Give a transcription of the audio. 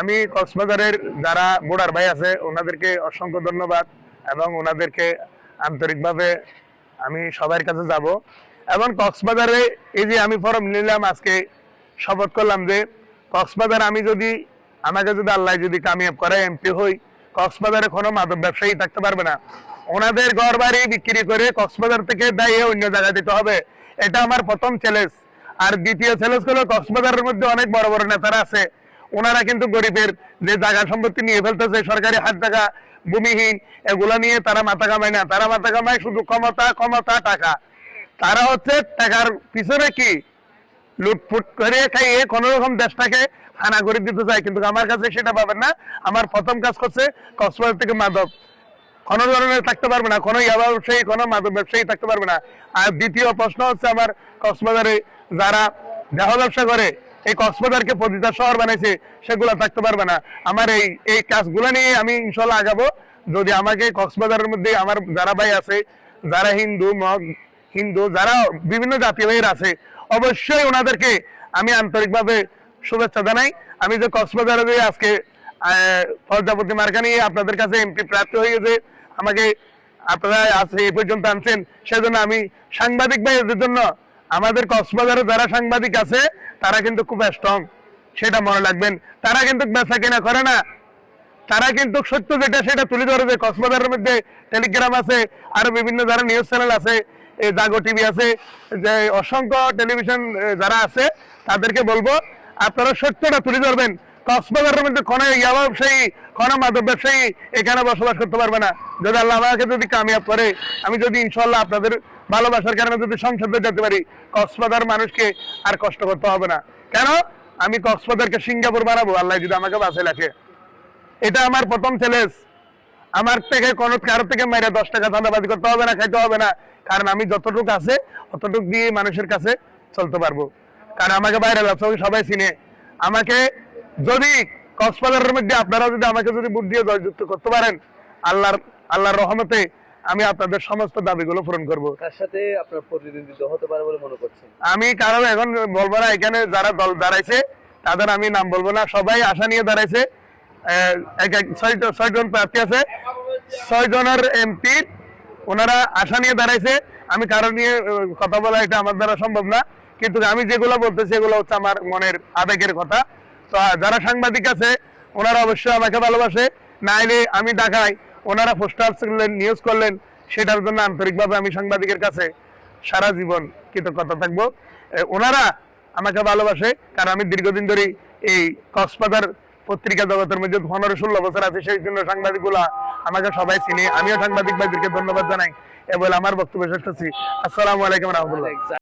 আমি কক্সবাজারের যারা বোর্ডার ভাই আছে, ওনাদেরকে অসংখ্য ধন্যবাদ এবং ওনাদেরকে আন্তরিকভাবে আমি সবার কাছে যাব। এবং কক্সবাজারে এই যে আমি ফর্ম নিলাম, আজকে শপথ করলাম যে কক্সবাজার আমি যদি, আমাকে যদি আল্লাহ যদি কামিয়াব করে, এমপি হই, কক্সবাজারে কোনো মাদক ব্যবসায়ী থাকতে পারবে না। ওনাদের ঘর বাড়ি বিক্রি করে কক্সবাজার থেকে দায়ে অন্য জায়গায় দিতে হবে। এটা আমার প্রথম চ্যালেঞ্জ আর দ্বিতীয় চ্যালেঞ্জ হলো কক্সবাজারের মধ্যে অনেক বড় বড় নেতারা আছে। ওনারা কিন্তু গরিবের যে জায়গা সম্পত্তি নিয়ে ফেলতেছে, সরকারি হাত টাকা ভূমিহীন, এগুলা নিয়ে তারা মাথা কামায় না। তারা মাথা কামায় শুধু ক্ষমতা ক্ষমতা, টাকা। তারা হচ্ছে টাকার পিছনে কি? লুটফুট করে খাইয়ে কোন রকম দেশটাকে হানা করে দিতে চায়। কিন্তু আমার কাছে সেটা পাবেন না। আমার প্রথম কাজ করছে কক্সবাজার থেকে মাদক। কোনো ধরনের থাকতে পারবে না। কোনো ইয়াবা ব্যবসায়ী, কোনো মাদক ব্যবসায়ী থাকতে পারবে না। আর দ্বিতীয় প্রশ্ন হচ্ছে আমার কক্সবাজারে যারা দেহ ব্যবসা করে এই কক্সবাজারকে পতিতা শহর বানাইছে, সেগুলো থাকতে পারবে না। আমার এই এই কাজগুলো নিয়ে আমি ইনশাল্লাহ আগাবো। যদি আমাকে কক্সবাজারের মধ্যে আমার যারা ভাই আছে, যারা হিন্দু হিন্দু, যারা বিভিন্ন জাতি ভাইয়ের আছে, অবশ্যই ওনাদেরকে আমি আন্তরিকভাবে শুভেচ্ছা জানাই। আমি যে কক্সবাজারে যে আজকে প্রজাপতি মার্কা নিয়ে আপনাদের কাছে এমপি প্রাপ্তি হয়ে গেছে আমাকে আপনারা আছে এই পর্যন্ত আনছেন, সেজন্য আমি সাংবাদিক ভাইদের জন্য আমাদের কক্সবাজারে যারা সাংবাদিক আছে, তারা কিন্তু খুব স্ট্রং সেটা মনে রাখবেন। তারা কিন্তু বেচা কেনা করে না। তারা কিন্তু সত্য যেটা, সেটা তুলে ধরে যে কক্সবাজারের মধ্যে টেলিগ্রাম আছে, আরও বিভিন্ন যারা নিউজ চ্যানেল আছে জাগো টিভি আছে, যে অসংখ্য টেলিভিশন যারা আছে, তাদেরকে বলব, আপনারা সত্যটা তুলে ধরবেন। কক্সবাজারের মধ্যে কোনো ইয়াবা ব্যবসায়ী কোনো মাদক ব্যবসায়ী এখানে বসবাস করতে পারবে না। যদি আল্লাহ আমাকে যদি কামিয়াব করে, আমি যদি ইনশাল্লাহ আপনাদের ভালোবাসার কারণে যদি সংসদে যেতে পারি, কক্সবাজার মানুষকে আর কষ্ট করতে হবে না। কেন? আমি কক্সবাজারকে সিঙ্গাপুর বানাবো, আল্লাহ যদি আমাকে বাঁচাই রাখে। এটা আমার প্রথম চ্যালেঞ্জ আমার থেকে কোন কারও থেকে মেরে দশ টাকা ধান্দাবাজি করতে হবে না, খাইতে হবে না। কারণ আমি যতটুকু আছে, অতটুকু দিয়ে মানুষের কাছে চলতে পারব। কারণ আমাকে বাইরে ব্যবসা সবাই চিনে। আমাকে যদি কক্সবাজারের মধ্যে আপনারা যদি আমাকে যদি বুদ্ধি দিয়ে জয়যুক্ত করতে পারেন, আল্লাহর আল্লাহর রহমতে আমি আপনাদের সমস্ত দাবিগুলো পূরণ করব। কার সাথে আপনার হতে পারে বলে মনে করছেন। আমি কারও এখন বলব না এখানে যারা দল দাঁড়াইছে তাদের আমি নাম বলব না সবাই আশা নিয়ে দাঁড়াইছে। এক এক ছয়জন প্রার্থী আছে ছয় জনের এমপি ওনারা আশা নিয়ে দাঁড়াইছে। আমি কারও নিয়ে কথা বলা এটা আমার দ্বারা সম্ভব না কিন্তু আমি যেগুলো বলতেছি এগুলো হচ্ছে আমার মনের আবেগের কথা। তো যারা সাংবাদিক আছে ওনারা অবশ্যই আমাকে ভালোবাসে নাইলে আমি ঢাকায় ওনারা পোস্টার করলেন নিউজ করলেন, সেটার জন্য আন্তরিকভাবে আমি সাংবাদিকের কাছে সারা জীবন কৃতজ্ঞতা থাকব। ওনারা আমাকে ভালোবাসে, কারণ আমি দীর্ঘদিন ধরে এই কক্সবাজার পত্রিকা জগতের মধ্যে পনেরো ষোলো বছর আছে, সেই জন্য সাংবাদিক আমাকে সবাই চিনি। আমিও সাংবাদিক ভাইদেরকে ধন্যবাদ জানাই এ বলে আমার বক্তব্য শেষ করছি। আসসালামু আলাইকুম রহমতুল্লাহ।